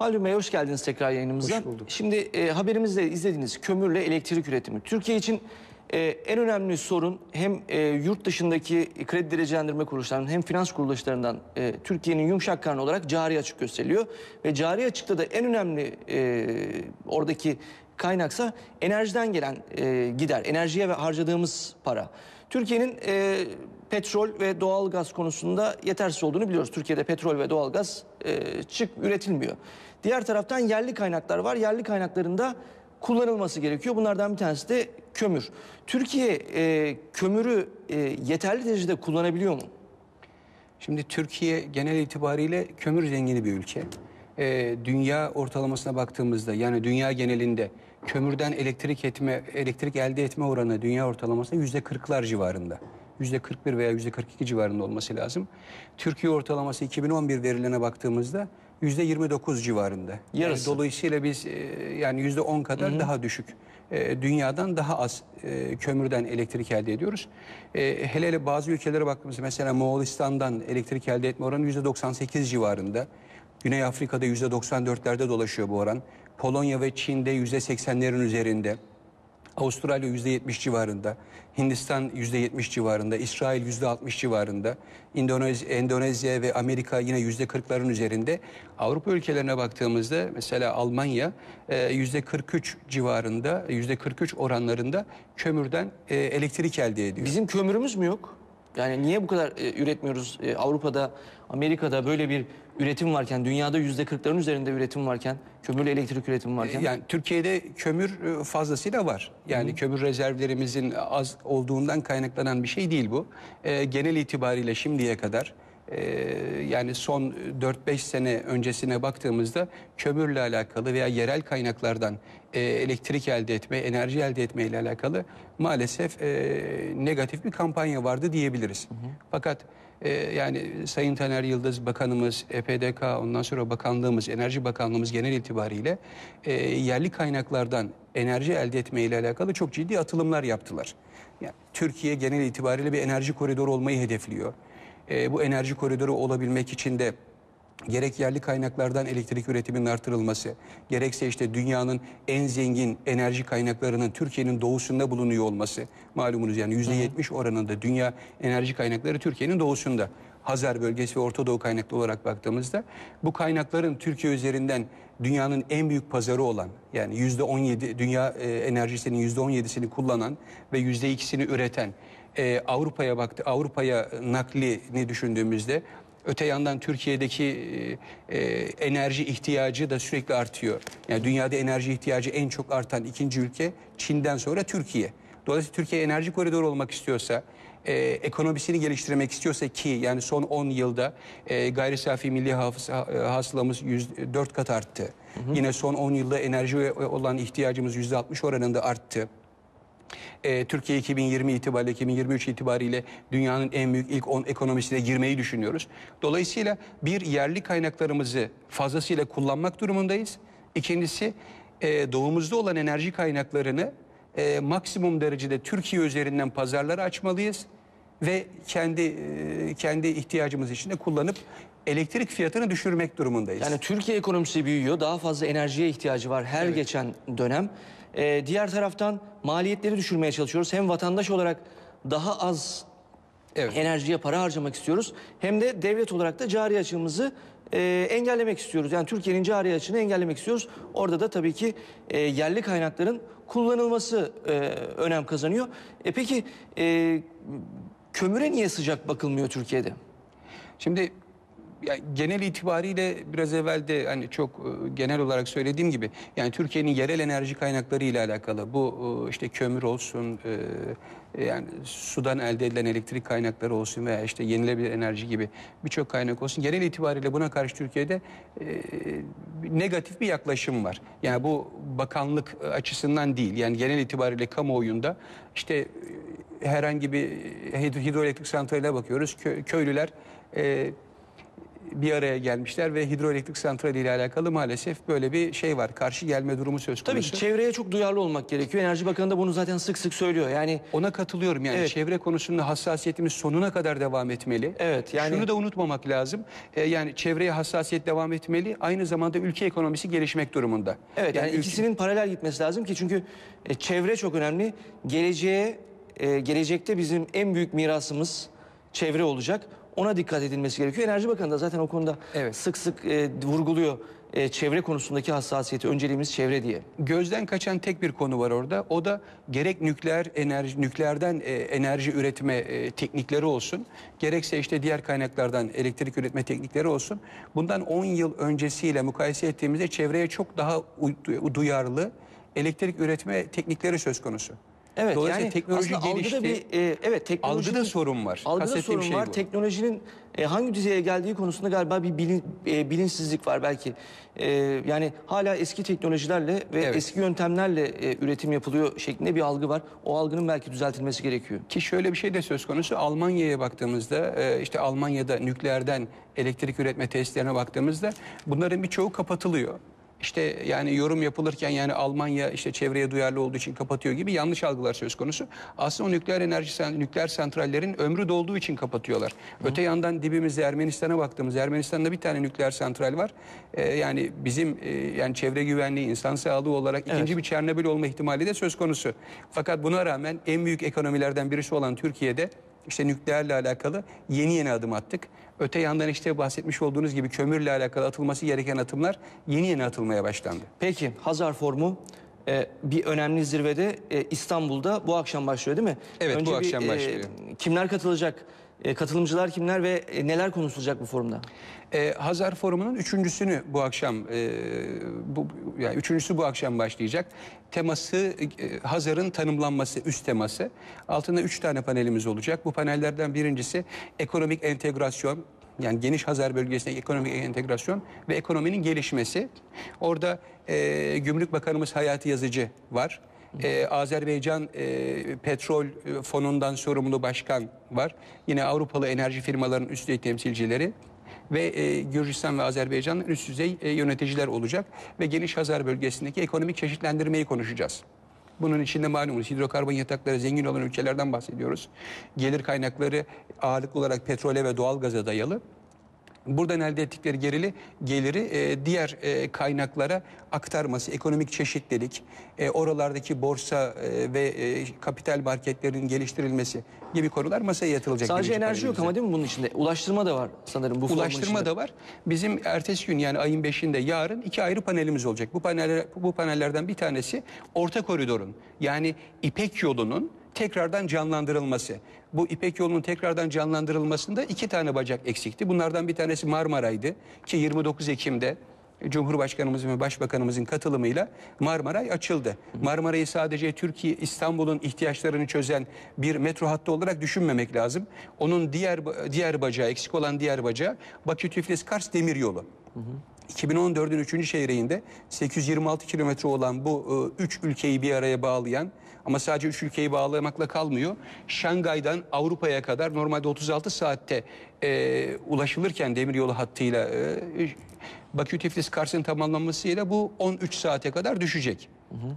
Haldun Bey hoş geldiniz tekrar yayınımıza. Hoş bulduk. Şimdi e, haberimizde izlediğiniz kömürle elektrik üretimi. Türkiye için e, en önemli sorun hem e, yurt dışındaki kredi derecelendirme kuruluşlarının hem finans kuruluşlarından e, Türkiye'nin yumuşak karnı olarak cari açık gösteriliyor. Ve cari açıkta da en önemli e, oradaki kaynaksa enerjiden gelen e, gider, enerjiye ve harcadığımız para. Türkiye'nin e, petrol ve doğal gaz konusunda yetersiz olduğunu biliyoruz. Türkiye'de petrol ve doğal gaz e, çık üretilmiyor. Diğer taraftan yerli kaynaklar var. Yerli kaynaklarında kullanılması gerekiyor. Bunlardan bir tanesi de kömür. Türkiye e, kömürü e, yeterli derecede kullanabiliyor mu? Şimdi Türkiye genel itibariyle kömür zengini bir ülke. Ee, dünya ortalamasına baktığımızda yani dünya genelinde kömürden elektrik etme elektrik elde etme oranı dünya ortalamasında yüzde kırklar civarında. Yüzde 41 veya yüzde 42 civarında olması lazım. Türkiye ortalaması 2011 verilerine baktığımızda yüzde 29 civarında. Yani dolayısıyla biz e, yani yüzde 10 kadar daha düşük. E, dünyadan daha az e, kömürden elektrik elde ediyoruz. E, hele hele bazı ülkelere baktığımızda mesela Moğolistan'dan elektrik elde etme oranı yüzde 98 civarında. Güney Afrika'da yüzde 94'lerde dolaşıyor bu oran. Polonya ve Çin'de yüzde 80'lerin üzerinde. Avustralya yüzde 70 civarında, Hindistan yüzde 70 civarında, İsrail yüzde 60 civarında, Endonezya, Endonezya ve Amerika yine yüzde 40'ların üzerinde. Avrupa ülkelerine baktığımızda mesela Almanya e, yüzde 43 civarında, yüzde 43 oranlarında kömürden e, elektrik elde ediyor. Bizim kömürümüz mü yok? Yani niye bu kadar e, üretmiyoruz? E, Avrupa'da, Amerika'da böyle bir üretim varken, dünyada yüzde kırkların üzerinde üretim varken, kömürle elektrik üretimi varken. Yani Türkiye'de kömür e, fazlasıyla var. Yani kömür rezervlerimizin az olduğundan kaynaklanan bir şey değil bu. E, genel itibariyle şimdiye kadar e, yani son 4-5 sene öncesine baktığımızda kömürle alakalı veya yerel kaynaklardan e, elektrik elde etme, enerji elde etme ile alakalı maalesef e, negatif bir kampanya vardı diyebiliriz. Fakat e, yani Sayın Taner Yıldız Bakanımız, EPDK, ondan sonra Bakanlığımız, Enerji Bakanlığımız genel itibariyle yerli kaynaklardan enerji elde etme ile alakalı çok ciddi atılımlar yaptılar. Yani Türkiye genel itibariyle bir enerji koridoru olmayı hedefliyor. E, bu enerji koridoru olabilmek için de gerek yerli kaynaklardan elektrik üretiminin artırılması, gerekse işte dünyanın en zengin enerji kaynaklarının Türkiye'nin doğusunda bulunuyor olması malumunuz yani yüzde yetmiş oranında dünya enerji kaynakları Türkiye'nin doğusunda. Hazar bölgesi ve Orta Doğu kaynaklı olarak baktığımızda bu kaynakların Türkiye üzerinden dünyanın en büyük pazarı olan yani yüzde on yedi dünya e, enerjisinin yüzde on yedisini kullanan ve yüzde ikisini üreten e, Avrupa'ya baktı Avrupa'ya naklini düşündüğümüzde Öte yandan Türkiye'deki e, e, enerji ihtiyacı da sürekli artıyor. Yani dünyada enerji ihtiyacı en çok artan ikinci ülke Çin'den sonra Türkiye. Dolayısıyla Türkiye enerji koridoru olmak istiyorsa, e, ekonomisini geliştirmek istiyorsa ki yani son 10 yılda e, gayri safi milli hafıza, e, hasılamız 4 kat arttı. Yine son 10 yılda enerji olan ihtiyacımız %60 oranında arttı. E, Türkiye 2020 itibariyle 2023 itibariyle dünyanın en büyük ilk 10 ekonomisine girmeyi düşünüyoruz. Dolayısıyla bir yerli kaynaklarımızı fazlasıyla kullanmak durumundayız. İkincisi e, doğumuzda olan enerji kaynaklarını e, maksimum derecede Türkiye üzerinden pazarlara açmalıyız ve kendi e, kendi ihtiyacımız için de kullanıp elektrik fiyatını düşürmek durumundayız. Yani Türkiye ekonomisi büyüyor. Daha fazla enerjiye ihtiyacı var her geçen dönem. Ee, diğer taraftan maliyetleri düşürmeye çalışıyoruz. Hem vatandaş olarak daha az Evet. enerjiye para harcamak istiyoruz. Hem de devlet olarak da cari açığımızı e, engellemek istiyoruz. Yani Türkiye'nin cari açığını engellemek istiyoruz. Orada da tabii ki e, yerli kaynakların kullanılması e, önem kazanıyor. E, peki e, kömüre niye sıcak bakılmıyor Türkiye'de? Şimdi ya genel itibariyle biraz evvel de hani çok e, genel olarak söylediğim gibi yani Türkiye'nin yerel enerji kaynakları ile alakalı bu e, işte kömür olsun e, yani sudan elde edilen elektrik kaynakları olsun veya işte yenilebilir enerji gibi birçok kaynak olsun genel itibariyle buna karşı Türkiye'de negatif bir yaklaşım var. Yani bu bakanlık açısından değil yani genel itibariyle kamuoyunda işte herhangi bir hidroelektrik santraline bakıyoruz Kö- köylüler bir araya gelmişler ve hidroelektrik santrali ile alakalı maalesef böyle bir şey var. Karşı gelme durumu söz Tabii konusu. ki çevreye çok duyarlı olmak gerekiyor. Enerji Bakanı da bunu zaten sık sık söylüyor. Yani Ona katılıyorum yani Evet. çevre konusunda hassasiyetimiz sonuna kadar devam etmeli. Evet, yani- Şunu da unutmamak lazım. Ee, yani çevreye hassasiyet devam etmeli. Aynı zamanda ülke ekonomisi gelişmek durumunda. Evet yani, ülke- ikisinin paralel gitmesi lazım ki çünkü e, çevre çok önemli. Geleceğe e, gelecekte bizim en büyük mirasımız çevre olacak. Ona dikkat edilmesi gerekiyor. Enerji Bakanı da zaten o konuda Evet. sık sık e, vurguluyor e, çevre konusundaki hassasiyeti. Önceliğimiz çevre diye. gözden kaçan tek bir konu var orada. O da gerek nükleer enerji nükleerden e, enerji üretme e, teknikleri olsun, gerekse işte diğer kaynaklardan elektrik üretme teknikleri olsun. Bundan 10 yıl öncesiyle mukayese ettiğimizde çevreye çok daha duyarlı elektrik üretme teknikleri söz konusu. Evet Dolayısıyla yani teknoloji aslında gelişti. algıda bir e, evet teknolojinin Algıda sorun var. Algıda Kastettiğim sorun şey var. bu. Teknolojinin e, hangi düzeye geldiği konusunda galiba bir bilin, e, bilinçsizlik var belki. E, yani hala eski teknolojilerle ve Evet. eski yöntemlerle e, üretim yapılıyor şeklinde bir algı var. O algının belki düzeltilmesi gerekiyor. Ki şöyle bir şey de söz konusu. Almanya'ya baktığımızda e, işte Almanya'da nükleerden elektrik üretme tesislerine baktığımızda bunların birçoğu kapatılıyor. İşte yani yorum yapılırken yani Almanya işte çevreye duyarlı olduğu için kapatıyor gibi yanlış algılar söz konusu. Aslında o nükleer enerji nükleer santrallerin ömrü dolduğu için kapatıyorlar. Öte yandan dibimizde Ermenistan'a baktığımızda Ermenistan'da bir tane nükleer santral var. E, yani bizim e, yani çevre güvenliği, insan sağlığı olarak ikinci bir Çernobil olma ihtimali de söz konusu. Fakat buna rağmen en büyük ekonomilerden birisi olan Türkiye'de işte nükleerle alakalı yeni yeni adım attık. Öte yandan işte bahsetmiş olduğunuz gibi kömürle alakalı atılması gereken atımlar yeni yeni atılmaya başlandı. Peki Hazar Forumu e, bir önemli zirvede e, İstanbul'da bu akşam başlıyor değil mi? Evet, bu bir, akşam başlıyor. kimler katılacak? E, katılımcılar kimler ve e, neler konuşulacak bu forumda? Ee, Hazar Forumu'nun üçüncüsünü bu akşam, e, bu, yani üçüncüsü bu akşam başlayacak. Teması e, Hazar'ın tanımlanması, üst teması. Altında üç tane panelimiz olacak. Bu panellerden birincisi ekonomik entegrasyon, yani geniş Hazar bölgesindeki ekonomik entegrasyon ve ekonominin gelişmesi. Orada e, Gümrük Bakanımız Hayati Yazıcı var. Ee, Azerbaycan e, Petrol e, Fonu'ndan sorumlu başkan var. Yine Avrupalı enerji firmalarının üst düzey temsilcileri ve e, Gürcistan ve Azerbaycan'ın üst düzey e, yöneticiler olacak ve geniş Hazar bölgesindeki ekonomik çeşitlendirmeyi konuşacağız. Bunun içinde malumunuz hidrokarbon yatakları zengin olan ülkelerden bahsediyoruz. Gelir kaynakları ağırlıklı olarak petrole ve doğalgaza dayalı. Buradan elde ettikleri gerili geliri e, diğer e, kaynaklara aktarması, ekonomik çeşitlilik, e, oralardaki borsa e, ve e, kapital marketlerinin geliştirilmesi gibi konular masaya yatırılacak. Sadece enerji yok ama değil mi bunun içinde? Ulaştırma da var sanırım bu Ulaştırma da var. Bizim ertesi gün yani ayın 5'inde yarın iki ayrı panelimiz olacak. Bu paneller bu panellerden bir tanesi orta koridorun yani İpek yolunun tekrardan canlandırılması. Bu İpek yolunun tekrardan canlandırılmasında iki tane bacak eksikti. Bunlardan bir tanesi Marmaray'dı ki 29 Ekim'de Cumhurbaşkanımızın ve Başbakanımızın katılımıyla Marmaray açıldı. Marmaray'ı sadece Türkiye, İstanbul'un ihtiyaçlarını çözen bir metro hattı olarak düşünmemek lazım. Onun diğer diğer bacağı, eksik olan diğer bacağı Bakü Tiflis Kars Demiryolu. 2014'ün 3. çeyreğinde 826 kilometre olan bu 3 ülkeyi bir araya bağlayan ama sadece 3 ülkeyi bağlamakla kalmıyor. Şangay'dan Avrupa'ya kadar normalde 36 saatte e, ulaşılırken demiryolu hattıyla e, Bakü Tiflis Kars'ın tamamlanmasıyla bu 13 saate kadar düşecek.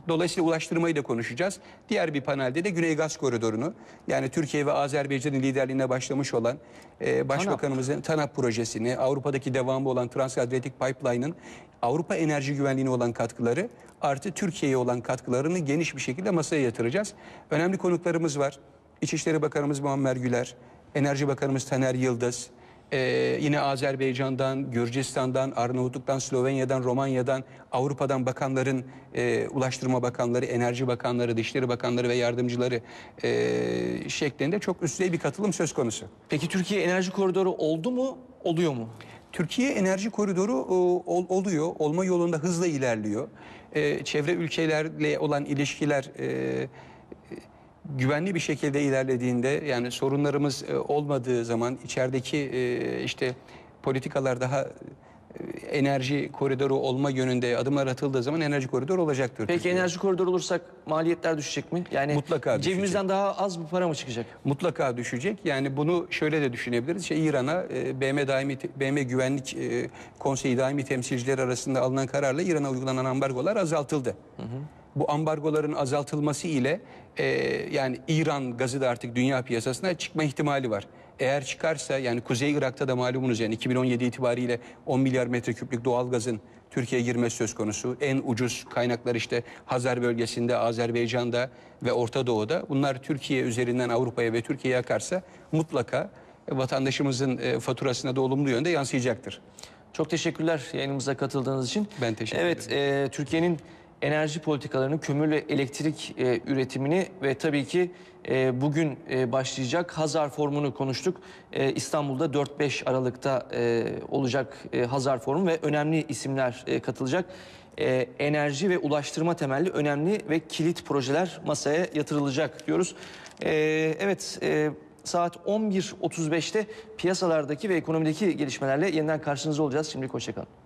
Dolayısıyla ulaştırmayı da konuşacağız. Diğer bir panelde de Güney Gaz Koridoru'nu yani Türkiye ve Azerbaycan'ın liderliğine başlamış olan e, Başbakanımızın TANAP projesini, Avrupa'daki devamı olan Transadriatic Pipeline'ın Avrupa enerji güvenliğine olan katkıları artı Türkiye'ye olan katkılarını geniş bir şekilde masaya yatıracağız. Önemli konuklarımız var. İçişleri Bakanımız Muammer Güler, Enerji Bakanımız Taner Yıldız, ee, yine Azerbaycan'dan, Gürcistan'dan, Arnavutluk'tan, Slovenya'dan, Romanya'dan, Avrupa'dan bakanların, e, Ulaştırma Bakanları, Enerji Bakanları, Dışişleri Bakanları ve yardımcıları e, şeklinde çok üst düzey bir katılım söz konusu. Peki Türkiye enerji koridoru oldu mu? Oluyor mu? Türkiye enerji koridoru o, ol- oluyor, olma yolunda hızla ilerliyor. Ee, çevre ülkelerle olan ilişkiler e, güvenli bir şekilde ilerlediğinde yani sorunlarımız e, olmadığı zaman içerideki e, işte politikalar daha e, enerji koridoru olma yönünde adımlar atıldığı zaman enerji koridoru olacaktır. Peki Türkiye'de. enerji koridoru olursak maliyetler düşecek mi? Yani Mutlaka düşecek. cebimizden daha az bir para mı çıkacak? Mutlaka düşecek. Yani bunu şöyle de düşünebiliriz. İşte İran'a BM daimi BM Güvenlik Konseyi daimi temsilcileri arasında alınan kararla İran'a uygulanan ambargolar azaltıldı. Bu ambargoların azaltılması ile e, yani İran gazı da artık dünya piyasasına çıkma ihtimali var. Eğer çıkarsa yani Kuzey Irak'ta da malumunuz yani 2017 itibariyle 10 milyar metreküplük doğal gazın Türkiye'ye girmesi söz konusu. En ucuz kaynaklar işte Hazar bölgesinde, Azerbaycan'da ve Orta Doğu'da. Bunlar Türkiye üzerinden Avrupa'ya ve Türkiye'ye akarsa mutlaka vatandaşımızın e, faturasına da olumlu yönde yansıyacaktır. Çok teşekkürler yayınımıza katıldığınız için. Ben teşekkür evet, e, Türkiye'nin enerji politikalarını, kömürle elektrik e, üretimini ve tabii ki e, bugün e, başlayacak Hazar Forumu'nu konuştuk. E, İstanbul'da 4-5 Aralık'ta e, olacak e, Hazar Forumu ve önemli isimler e, katılacak. E, enerji ve ulaştırma temelli önemli ve kilit projeler masaya yatırılacak diyoruz. E, evet, e, saat 11.35'te piyasalardaki ve ekonomideki gelişmelerle yeniden karşınızda olacağız. Şimdilik hoşçakalın.